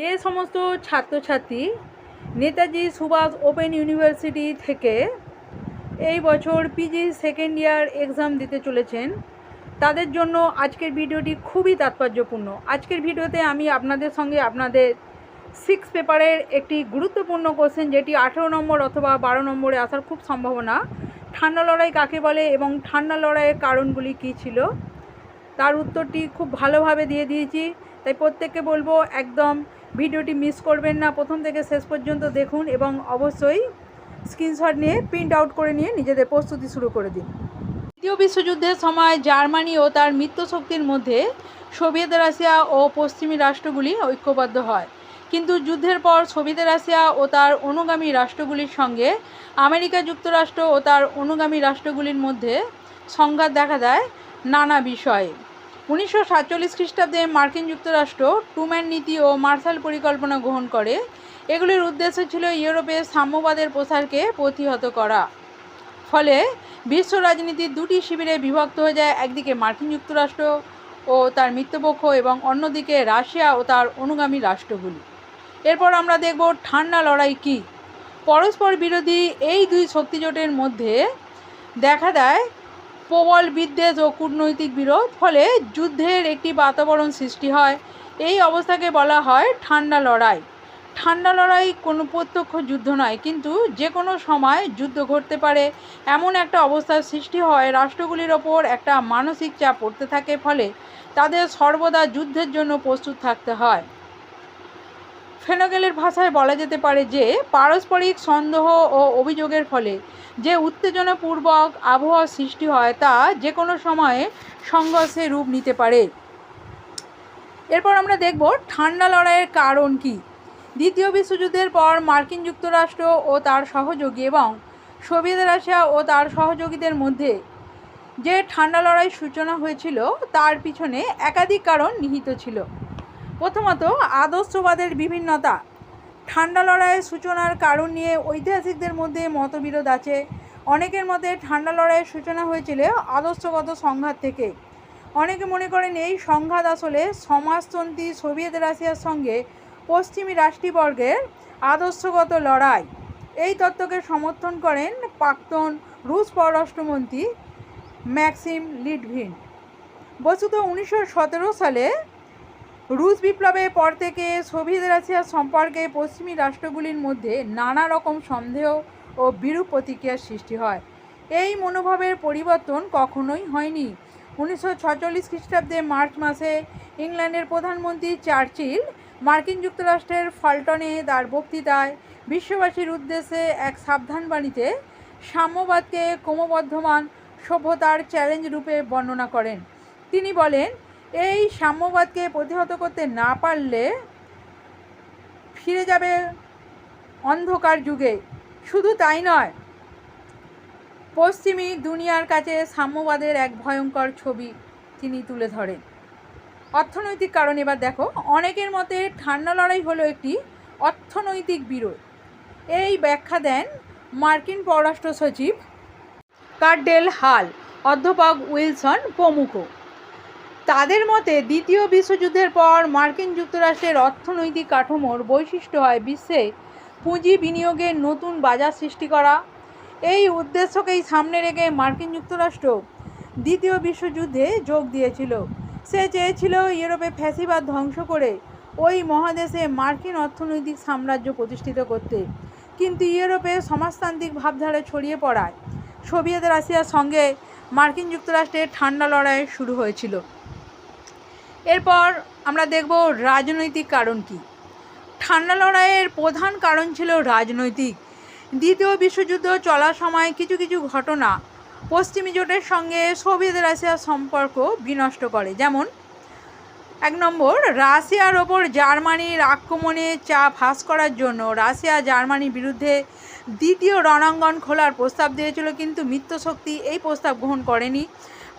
যে সমস্ত ছাত্রছাত্রী, নেতাজি সুভাষ ওপেন ইউনিভার্সিটি থেকে এই বছর পিজি সেকেন্ড ইয়ার এক্সাম দিতে চলেছেন, তাদের জন্য আজকের ভিডিওটি খুবই তাৎপর্যপূর্ণ। আজকের ভিডিওতে আমি আপনাদের সঙ্গে আপনাদের সিক্স পেপারের একটি গুরুত্বপূর্ণ কোশ্চেন যেটি আঠেরো নম্বর অথবা বারো নম্বরে আসার খুব সম্ভাবনা, ঠান্ডা লড়াই কাকে বলে এবং ঠান্ডা লড়াইয়ের কারণগুলি কী ছিল, তার উত্তরটি খুব ভালোভাবে দিয়ে দিয়েছি। তাই প্রত্যেককে বলব একদম ভিডিওটি মিস করবেন না। প্রথম থেকে শেষ পর্যন্ত দেখুন এবং অবশ্যই স্ক্রিনশট নিয়ে, প্রিন্ট আউট করে নিয়ে নিজেদের প্রস্তুতি শুরু করে দিন। দ্বিতীয় বিশ্বযুদ্ধের সময় জার্মানি ও তার মিত্রশক্তির মধ্যে সোভিয়েত রাশিয়া ও পশ্চিমী রাষ্ট্রগুলি ঐক্যবদ্ধ হয়। কিন্তু যুদ্ধের পর সোভিয়েত রাশিয়া ও তার অনুগামী রাষ্ট্রগুলির সঙ্গে আমেরিকা যুক্তরাষ্ট্র ও তার অনুগামী রাষ্ট্রগুলির মধ্যে সংঘাত দেখা দেয় নানা বিষয়ে। উনিশশো সাতচল্লিশ খ্রিস্টাব্দে মার্কিন যুক্তরাষ্ট্র টুম্যান নীতি ও মার্শাল পরিকল্পনা গ্রহণ করে। এগুলির উদ্দেশ্য ছিল ইউরোপে সাম্যবাদের প্রসারকে প্রতিহত করা। ফলে বিশ্ব রাজনীতির দুটি শিবিরে বিভক্ত হয়ে যায়, একদিকে মার্কিন যুক্তরাষ্ট্র ও তার মিত্রপক্ষ এবং অন্যদিকে রাশিয়া ও তার অনুগামী রাষ্ট্রগুলি। এরপর আমরা দেখব ঠান্ডা লড়াই কী। পরস্পর বিরোধী এই দুই শক্তিজোটের মধ্যে দেখা দেয় প্রবল বিদ্বেষ ও কূটনৈতিক বিরোধ, ফলে যুদ্ধের একটি বাতাবরণ সৃষ্টি হয়। এই অবস্থাকে বলা হয় ঠান্ডা লড়াই। ঠান্ডা লড়াই কোনো প্রত্যক্ষ যুদ্ধ নয়, কিন্তু যে কোনো সময় যুদ্ধ ঘটতে পারে। এমন একটা অবস্থার সৃষ্টি হয়, রাষ্ট্রগুলির ওপর একটা মানসিক চাপ পড়তে থাকে, ফলে তাদের সর্বদা যুদ্ধের জন্য প্রস্তুত থাকতে হয়। ফেনগেলের ভাষায় বলা যেতে পারে যে, পারস্পরিক সন্দেহ ও অভিযোগের ফলে যে উত্তেজনাপূর্বক আবহাওয়া সৃষ্টি হয় তা যে কোনো সময়ে সংঘর্ষে রূপ নিতে পারে। এরপর আমরা দেখব ঠান্ডা লড়াইয়ের কারণ কি। দ্বিতীয় বিশ্বযুদ্ধের পর মার্কিন যুক্তরাষ্ট্র ও তার সহযোগী এবং সোভিয়েত রাশিয়া ও তার সহযোগীদের মধ্যে যে ঠান্ডা লড়াই সূচনা হয়েছিল, তার পিছনে একাধিক কারণ নিহিত ছিল। প্রথমত, আদর্শবাদের বিভিন্নতা। ঠান্ডা লড়াইয়ের সূচনার কারণ নিয়ে ঐতিহাসিকদের মধ্যে মতবিরোধ আছে। অনেকের মতে ঠান্ডা লড়াইয়ের সূচনা হয়েছিল আদর্শগত সংঘাত থেকে। অনেকে মনে করেন এই সংঘাত আসলে সমাজতন্ত্রী সোভিয়েত রাশিয়ার সঙ্গে পশ্চিমী রাষ্ট্রবর্গের আদর্শগত লড়াই। এই তত্ত্বকে সমর্থন করেন প্রাক্তন রুশ পররাষ্ট্রমন্ত্রী ম্যাক্সিম লিডভিন বস্তুত উনিশশো সালে রুশ বিপ্লবের পর থেকে সোভিয়েত রাশিয়ার সম্পর্কে পশ্চিমী রাষ্ট্রগুলির মধ্যে নানা রকম সন্দেহ ও বিরূপ প্রতিক্রিয়ার সৃষ্টি হয়। এই মনোভাবের পরিবর্তন কখনোই হয়নি। উনিশশো ছচল্লিশ খ্রিস্টাব্দে মার্চ মাসে ইংল্যান্ডের প্রধানমন্ত্রী চার্চিল মার্কিন যুক্তরাষ্ট্রের ফাল্টনে তার বক্তৃতায় বিশ্ববাসীর উদ্দেশ্যে এক সাবধানবাণীতে সাম্যবাদকে ক্রমবর্ধমান সভ্যতার চ্যালেঞ্জ রূপে বর্ণনা করেন। তিনি বলেন এই সাম্যবাদকে প্রতিহত করতে না পারলে ফিরে যাবে অন্ধকার যুগে। শুধু তাই নয়, পশ্চিমী দুনিয়ার কাছে সাম্যবাদের এক ভয়ঙ্কর ছবি তিনি তুলে ধরেন। অর্থনৈতিক কারণ এবার দেখো, অনেকের মতে ঠান্ডা লড়াই হলো একটি অর্থনৈতিক বিরোধ। এই ব্যাখ্যা দেন মার্কিন পররাষ্ট্র সচিব কার্ডেল হাল, অধ্যাপক উইলসন প্রমুখ তাদের মতে, দ্বিতীয় বিশ্বযুদ্ধের পর মার্কিন যুক্তরাষ্ট্রের অর্থনৈতিক কাঠামোর বৈশিষ্ট্য হয় বিশ্বে পুঁজি বিনিয়োগের নতুন বাজার সৃষ্টি করা। এই উদ্দেশ্যকেই সামনে রেখে মার্কিন যুক্তরাষ্ট্র দ্বিতীয় বিশ্বযুদ্ধে যোগ দিয়েছিল। সে চেয়েছিল ইউরোপে ফ্যাসিবাদ ধ্বংস করে ওই মহাদেশে মার্কিন অর্থনৈতিক সাম্রাজ্য প্রতিষ্ঠিত করতে। কিন্তু ইউরোপে সমাজতান্ত্রিক ভাবধারা ছড়িয়ে পড়ায়। সোভিয়েত রাশিয়ার সঙ্গে মার্কিন যুক্তরাষ্ট্রের ঠান্ডা লড়াই শুরু হয়েছিল। এরপর আমরা দেখব রাজনৈতিক কারণ কি। ঠান্ডা লড়াইয়ের প্রধান কারণ ছিল রাজনৈতিক। দ্বিতীয় বিশ্বযুদ্ধ চলার সময় কিছু কিছু ঘটনা পশ্চিমী জোটের সঙ্গে সোভিয়েত রাশিয়ার সম্পর্ক বিনষ্ট করে। যেমন, এক নম্বর, রাশিয়ার ওপর জার্মানির আক্রমণে চাপ হ্রাস করার জন্য রাশিয়া জার্মানির বিরুদ্ধে দ্বিতীয় রণাঙ্গন খোলার প্রস্তাব দিয়েছিল, কিন্তু মিত্রশক্তি এই প্রস্তাব গ্রহণ করেনি।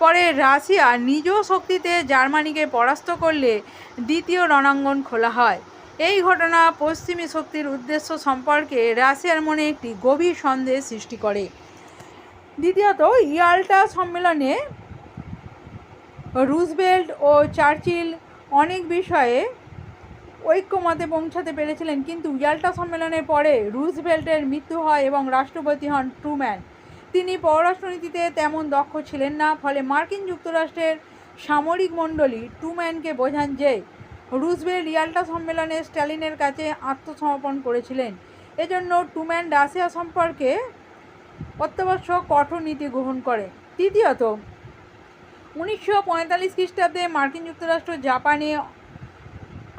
পরে রাশিয়া নিজ শক্তিতে জার্মানিকে পরাস্ত করলে দ্বিতীয় রণাঙ্গন খোলা হয়। এই ঘটনা পশ্চিমী শক্তির উদ্দেশ্য সম্পর্কে রাশিয়ার মনে একটি গভীর সন্দেহ সৃষ্টি করে। দ্বিতীয়ত ইয়াল্টা সম্মেলনে রুজবেল্ট ও চার্চিল অনেক বিষয়ে ঐক্যমতে পৌঁছাতে পেরেছিলেন, কিন্তু ইয়াল্টা সম্মেলনের পরে রুজবেল্টের মৃত্যু হয় এবং রাষ্ট্রপতি হন ট্রুম্যান। তিনি পররাষ্ট্রনীতিতে তেমন দক্ষ ছিলেন না, ফলে মার্কিন যুক্তরাষ্ট্রের সামরিক মণ্ডলী ট্রুম্যানকে বোঝান যে রুজভেল্ট ইয়াল্টা সম্মেলনে স্ট্যালিনের কাছে আত্মসমর্পণ করেছিলেন। এজন্য ট্রুম্যান রাশিয়া সম্পর্কে অত্যাবশ্যক কঠোর নীতি গ্রহণ করে। তৃতীয়ত, উনিশশো পঁয়তাল্লিশ খ্রিস্টাব্দে মার্কিন যুক্তরাষ্ট্র জাপানে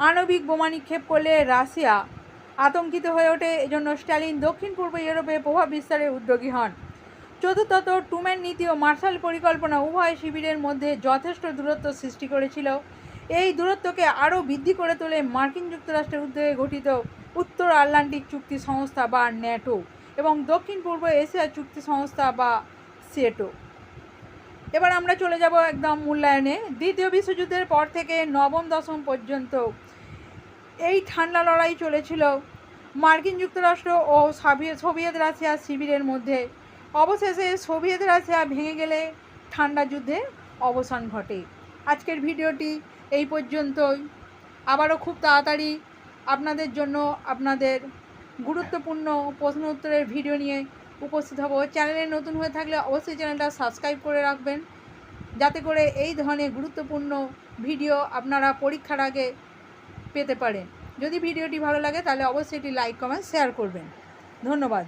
আণবিক বোমা নিক্ষেপ করলে রাশিয়া আতঙ্কিত হয়ে ওঠে। এজন্য স্ট্যালিন দক্ষিণ পূর্ব ইউরোপে প্রভাব বিস্তারে উদ্যোগী হন। চতুর্থত টুম্যান নীতি ও মার্শাল পরিকল্পনা উভয় শিবিরের মধ্যে যথেষ্ট দূরত্ব সৃষ্টি করেছিল। এই দূরত্বকে আরও বৃদ্ধি করে তোলে মার্কিন যুক্তরাষ্ট্রের উদ্যোগে গঠিত উত্তর আটলান্টিক চুক্তি সংস্থা বা ন্যাটো এবং দক্ষিণ পূর্ব এশিয়া চুক্তি সংস্থা বা সেটো এবার আমরা চলে যাব একদম মূল্যায়নে। দ্বিতীয় বিশ্বযুদ্ধের পর থেকে নবম, দশম পর্যন্ত এই ঠান্ডা লড়াই চলেছিল। মার্কিন যুক্তরাষ্ট্র ও সাভিয়ে- সোভিয়েত রাশিয়া শিবিরের মধ্যে অবশেষে সোভিয়েত রাশিয়া ভেঙে গেলে ঠান্ডা যুদ্ধে অবসান ঘটে। আজকের ভিডিওটি এই পর্যন্তই। আবারও খুব তাড়াতাড়ি আপনাদের জন্য আপনাদের গুরুত্বপূর্ণ প্রশ্ন উত্তরের ভিডিও নিয়ে উপস্থিত হব। চ্যানেলে নতুন হয়ে থাকলে অবশ্যই চ্যানেলটা সাবস্ক্রাইব করে রাখবেন। যাতে করে এই ধরনের গুরুত্বপূর্ণ ভিডিও আপনারা পরীক্ষার আগে পেতে পারেন। যদি ভিডিওটি ভালো লাগে তাহলে অবশ্যই এটি লাইক, কমেন্ট, শেয়ার করবেন। ধন্যবাদ।